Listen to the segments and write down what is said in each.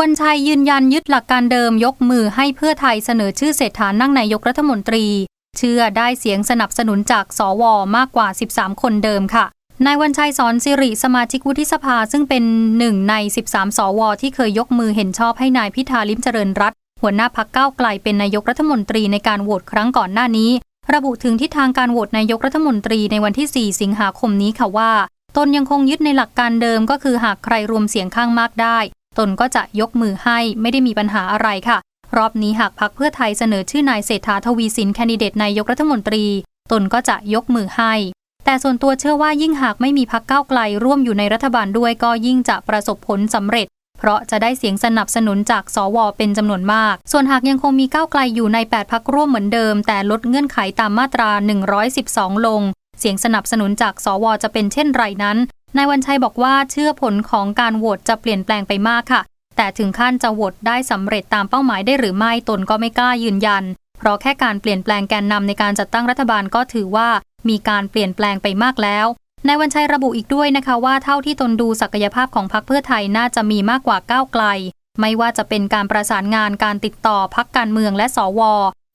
วันชัยยืนยันยึดหลักการเดิมยกมือให้เพื่อไทยเสนอชื่อเศรษฐานั่งนายกรัฐมนตรี เชื่อได้เสียงสนับสนุนจากสวมากกว่า 13 คนเดิมค่ะนายวันชัยสอนสิริสมาชิกวุฒิสภาซึ่งเป็นหนึ่งใน 13 สว ที่เคยยกมือเห็นชอบให้นายพิธาลิมเจริญรัตหัวหน้าพักเก้าไกลเป็นนายกรัฐมนตรีในการโหวตครั้งก่อนหน้านี้ ระบุถึงทิศทางการโหวตนายกรัฐมนตรีในวันที่ 4 สิงหาคมนี้ค่ะว่า ตนยังคงยึดในหลักการเดิมก็คือหากใครรวมเสียงข้างมากได้ ตนก็จะยกมือให้ไม่ได้มีปัญหาอะไรค่ะ รอบนี้หากพักเพื่อไทยเสนอชื่อนายเศรษฐาทวีสินแคนดิเดตนายกรัฐมนตรี ตนก็จะยกมือให้ แต่ส่วนตัวเชื่อว่ายิ่งหากไม่มีพักเก้าวไกลร่วมอยู่ในรัฐบาลด้วยก็ยิ่งจะประสบผลสำเร็จเพราะจะได้เสียงสนับสนุนจากสวเป็นจำนวนมาก ส่วนหากยังคงมีก้าวไกลอยู่ใน 8 พักร่วมเหมือนเดิม แต่ลดเงื่อนไขตามมาตรา 112 ลง เสียงสนับสนุนจากสวจะเป็นเช่นไรนั้น นายวันชัยบอกว่าเชื่อผลของการโหวตจะเปลี่ยนแปลงไปมากค่ะ แต่ถึงขั้นจะโหวตได้สำเร็จตามเป้าหมายได้หรือไม่ตนก็ไม่กล้ายืนยัน เพราะแค่การเปลี่ยนแปลงแกนนำในการจัดตั้งรัฐบาลก็ถือว่ามีการเปลี่ยนแปลงไปมากแล้วนายวันชัยระบุอีกด้วยนะคะว่าเท่าที่ตนดูศักยภาพของพรรคเพื่อไทยน่าจะมีมากกว่าก้าวไกล ไม่ว่าจะเป็นการประสานงานการติดต่อพักการเมืองและสว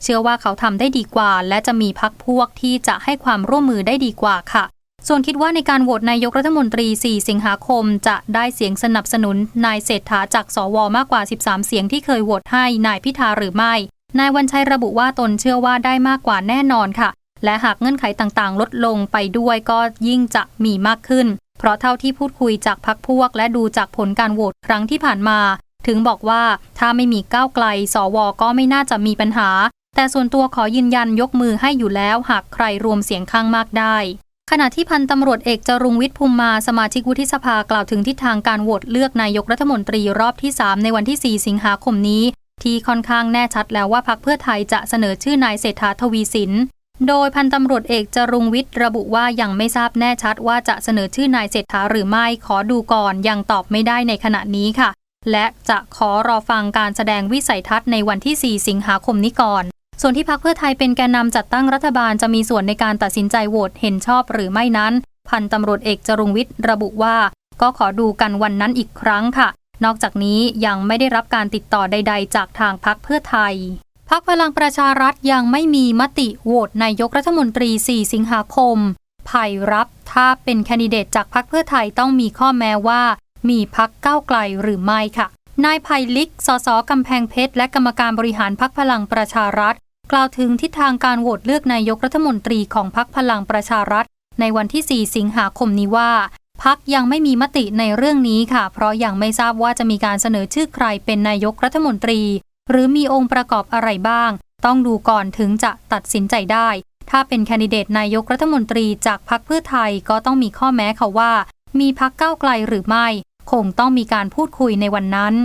เชื่อว่าเขาทำได้ดีกว่า และจะมีพักพวกที่จะให้ความร่วมมือได้ดีกว่าค่ะ ส่วนคิดว่าในการโหวตนายกรัฐมนตรี 4 สิงหาคม จะได้เสียงสนับสนุน นายเศรษฐาจากสวมากกว่า 13 เสียงที่เคยโหวตให้นายพิธาหรือไม่ นายวันชัยระบุว่าตนเชื่อว่าได้มากกว่าแน่นอนค่ะ และหากเงื่อนไขต่างๆ ลดลงไปด้วยก็ยิ่งจะมีมากขึ้น เพราะเท่าที่พูดคุยจากพักพวก และดูจากผลการโหวตครั้งที่ผ่านมา ถึงบอกว่าถ้าไม่มีก้าวไกล สวก็ไม่น่าจะมีปัญหา แต่ส่วนตัวขอยืนยันยกมือให้อยู่แล้ว หากใครรวมเสียงข้างมากได้ ขณะที่พันตำรวจเอกจรุงวิทย์ภูมิมาสมาชิกวุฒิสภากล่าวถึงทิศทางการโหวตเลือกนายกรัฐมนตรีรอบที่ 3 ในวันที่ 4 สิงหาคมนี้ ที่ค่อนข้างแน่ชัดแล้วว่าพักเพื่อไทยจะเสนอชื่อนายเศรษฐาทวีสิน โดยพันตำรวจเอกจรุงวิทย์ระบุว่ายังไม่ทราบแน่ชัดว่าจะเสนอชื่อนายเศรษฐาหรือไม่ขอดูก่อนยังตอบไม่ได้ในขณะนี้ค่ะ และจะขอรอฟังการแสดงวิสัยทัศน์ในวันที่ 4 สิงหาคมนี้ก่อน ส่วนที่พักเพื่อไทยเป็นแกนนำจัดตั้งรัฐบาลจะมีส่วนในการตัดสินใจโหวตเห็นชอบหรือไม่นั้น พันตำรวจเอกจรุงวิทย์ระบุว่า ก็ขอดูกันวันนั้นอีกครั้งค่ะ นอกจากนี้ยังไม่ได้รับการติดต่อใด ๆ จากทางพักเพื่อไทยพักพลังประชารัฐยังไม่มีมติโหวตนายกรัฐมนตรี 4 สิงหาคมภัยรับถ้าเป็นแคนดิเดตจากพักเพื่อไทยต้องมีข้อแม้ว่า มีพักก้าวไกลหรือไม่ค่ะ นายภัยลิก สสกำแพงเพชร และกรรมการบริหารพักพลังประชารัฐ กล่าวถึงทิศทางการโหวตเลือกนายกรัฐมนตรีของพักพลังประชารัฐ ในวันที่ 4 สิงหาคมนี้ว่า พักยังไม่มีมติในเรื่องนี้ค่ะ เพราะยังไม่ทราบว่าจะมีการเสนอชื่อใครเป็นนายกรัฐมนตรี หรือมีองค์ประกอบอะไรบ้าง ต้องดูก่อนถึงจะตัดสินใจได้ ถ้าเป็นแคนดิเดตนายกรัฐมนตรีจากพักเพื่อไทยก็ต้องมีข้อแม้ค่ะว่า มีพักก้าวไกลหรือไม่ คงต้องมีการพูดคุยในวันนั้น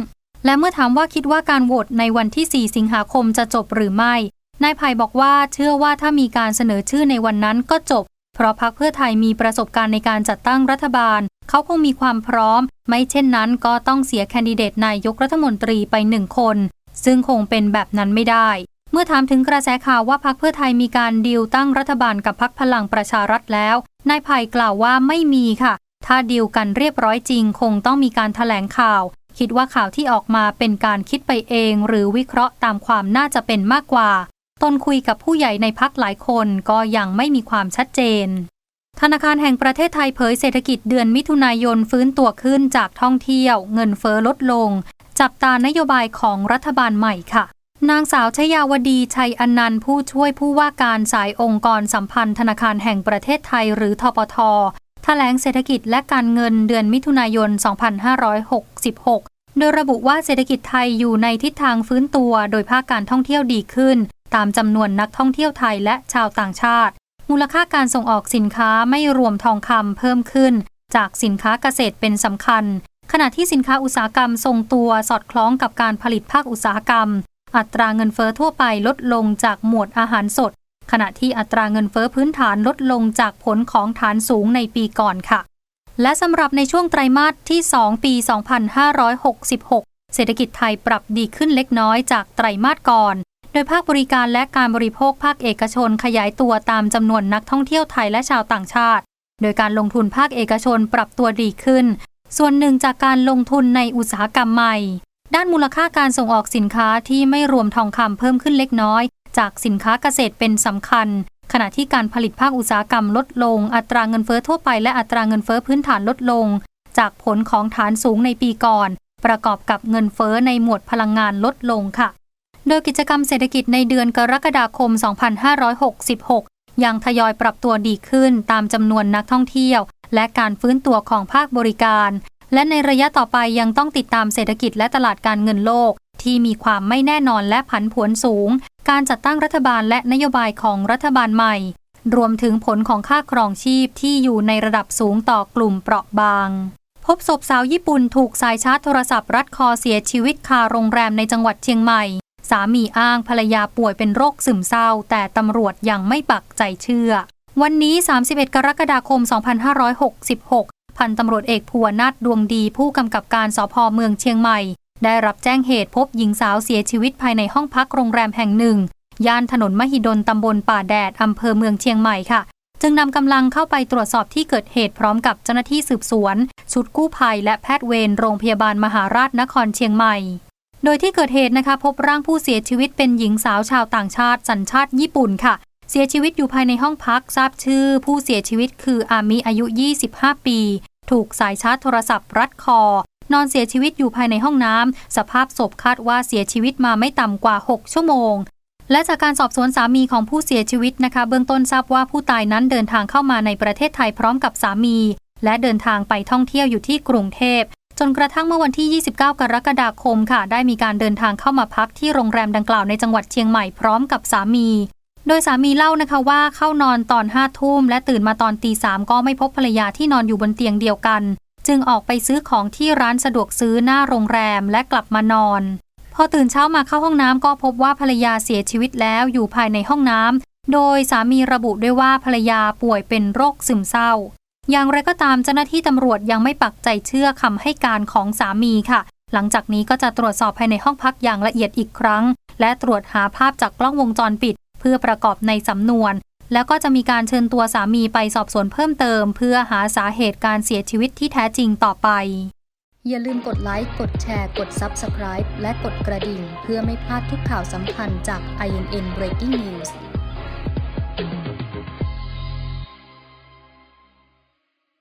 และเมื่อถามว่าคิดว่าการโหวตในวันที่ 4 สิงหาคมจะจบหรือไม่ นายไผ่บอกว่าเชื่อว่าถ้ามีการเสนอชื่อในวันนั้นก็จบ เพราะพักเพื่อไทยมีประสบการณ์ในการจัดตั้งรัฐบาล เขาคงมีความพร้อม ไม่เช่นนั้นก็ต้องเสียแคนดิเดตนายกรัฐมนตรีไปหนึ่งคน ซึ่งคงเป็นแบบนั้นไม่ได้ เมื่อถามถึงกระแสข่าวว่าพักเพื่อไทยมีการดีลตั้งรัฐบาลกับพักพลังประชารัฐแล้วนายไผ่กล่าวว่าไม่มีค่ะ ถ้าดีลกันเรียบร้อยจริง คงต้องมีการถแถลงข่าวคิดว่าข่าวที่ออกมาเป็นการคิดไปเอง หรือวิเคราะห์ตามความน่าจะเป็นมากกว่า ตนคุยกับผู้ใหญ่ในพักหลายคนก็ยังไม่มีความชัดเจน ธนาคารแห่งประเทศไทยเผยเศรษฐกิจเดือนมิถุนายนฟื้นตัวขึ้นจากท่องเที่ยว เงินเฟ้อลดลง จับตานโยบายของรัฐบาลใหม่ค่ะ นางสาวชยาวดีชัยอนันต์ผู้ช่วยผู้ว่าการสายองค์กรสัมพันธ์ธนาคารแห่งประเทศไทยหรือทปทแถลงเศรษฐกิจและการเงินเดือนมิถุนายน 2566 โดยระบุว่าเศรษฐกิจไทยอยู่ในทิศทางฟื้นตัว โดยภาคการท่องเที่ยวดีขึ้น ตามจำนวนนักท่องเที่ยวไทยและชาวต่างชาติ มูลค่าการส่งออกสินค้าไม่รวมทองคำเพิ่มขึ้น จากสินค้าเกษตรเป็นสำคัญ ขณะที่สินค้าอุตสาหกรรมทรงตัวสอดคล้องกับการผลิตภาคอุตสาหกรรม อัตราเงินเฟอ้อทั่วไปลดลงจากหมวดอาหารสด ขณะที่อัตราเงินเฟอ้อพื้นฐานลดลงจากผลของฐานสูงในปีก่อนค่ะ และสำหรับในช่วงไตรมาสที่ 2 ปี 2566 เศรษฐกิจไทยปรับดีขึ้นเล็กน้อยจากไตรมาสก่อน ดยภาคบริการและการบริโภคภาคเอกชนขยายตัวตามจำนวนนักท่องเที่ยวไทยและชาวต่างชาติ โดยการลงทุนภาคเอกชนปรับตัวดีขึ้น ส่วนหนึ่งจากการลงทุนในอุตสาหกรรมใหม่ ด้านมูลค่าการส่งออกสินค้าที่ไม่รวมทองคำเพิ่มขึ้นเล็กน้อย จากสินค้าเกษตรเป็นสำคัญ ขณะที่การผลิตภาคอุตสาหกรรมลดลง อัตราเงินเฟ้อทั่วไปและอัตราเงินเฟ้อพื้นฐานลดลง จากผลของฐานสูงในปีก่อน ประกอบกับเงินเฟ้อในหมวดพลังงานลดลงค่ะ โดยกิจกรรมเศรษฐกิจในเดือนกรกฎาคม 2566 ยังทยอยปรับตัวดีขึ้นตามจำนวนนักท่องเที่ยว และการฟื้นตัวของภาคบริการ และในระยะต่อไปยังต้องติดตามเศรษฐกิจและตลาดการเงินโลก ที่มีความไม่แน่นอนและผันผวนสูง การจัดตั้งรัฐบาลและนโยบายของรัฐบาลใหม่ รวมถึงผลของค่าครองชีพที่อยู่ในระดับสูงต่อกลุ่มเปราะบางพบศพสาวญี่ปุ่นถูกสายชาร์จโทรศัพท์รัดคอเสียชีวิตคาโรงแรมในจังหวัดเชียงใหม่ สามีอ้างภรรยาป่วยเป็นโรคซึมเศร้า แต่ตำรวจยังไม่ปักใจเชื่อ วันนี้ 31 กรกฎาคม 2566 พันตำรวจเอกภูวนาถดวงดีผู้กำกับการสพเมืองเชียงใหม่ ได้รับแจ้งเหตุพบหญิงสาวเสียชีวิตภายในห้องพักโรงแรมแห่งหนึ่ง ย่านถนนมหิดลตำบลป่าแดดอำเภอเมืองเชียงใหม่ค่ะจึงนำกำลังเข้าไปตรวจสอบที่เกิดเหตุพร้อมกับเจ้าหน้าที่สืบสวน ชุดกู้ภัยและแพทย์เวรโรงพยาบาลมหาราชนครเชียงใหม่ โดยที่เกิดเหตุนะคะ พบร่างผู้เสียชีวิตเป็นหญิงสาวชาวต่างชาติ สัญชาติญี่ปุ่นค่ะ เสียชีวิตอยู่ภายในห้องพักทราบชื่อ ผู้เสียชีวิตคืออามิอายุ 25 ปี ถูกสายชาร์จโทรศัพท์รัดคอ นอนเสียชีวิตอยู่ภายในห้องน้ำสภาพศพคาดว่าเสียชีวิตมาไม่ต่ำกว่า 6 ชั่วโมงและจากการสอบสวนสามีของผู้เสียชีวิตนะคะ เบื้องต้นทราบว่าผู้ตายนั้นเดินทางเข้ามาในประเทศไทยพร้อมกับสามี และเดินทางไปท่องเที่ยวอยู่ที่กรุงเทพ จนกระทั่งเมื่อวันที่ 29 กรกฎาคมค่ะ ได้มีการเดินทางเข้ามาพักที่โรงแรมดังกล่าวในจังหวัดเชียงใหม่พร้อมกับสามี โดยสามีเล่านะคะว่าเข้านอนตอนห้าทุ่มและตื่นมาตอนตีสามก็ไม่พบภรรยาที่นอนอยู่บนเตียงเดียวกัน จึงออกไปซื้อของที่ร้านสะดวกซื้อหน้าโรงแรมและกลับมานอน พอตื่นเช้ามาเข้าห้องน้ำก็พบว่าภรรยาเสียชีวิตแล้วอยู่ภายในห้องน้ำโดยสามีระบุด้วยว่าภรรยาป่วยเป็นโรคซึมเศร้า อย่างไรก็ตามเจ้าหน้าที่ตำรวจยังไม่ปักใจเชื่อคำให้การของสามีค่ะ หลังจากนี้ก็จะตรวจสอบภายในห้องพักอย่างละเอียดอีกครั้ง และตรวจหาภาพจากกล้องวงจรปิด เพื่อประกอบในสำนวน แล้วก็จะมีการเชิญตัวสามีไปสอบสวนเพิ่มเติม เพื่อหาสาเหตุการเสียชีวิตที่แท้จริงต่อไป อย่าลืมกดไลค์ กดแชร์ กด Subscribe และกดกระดิ่ง เพื่อไม่พลาดทุกข่าวสำคัญจาก INN Breaking News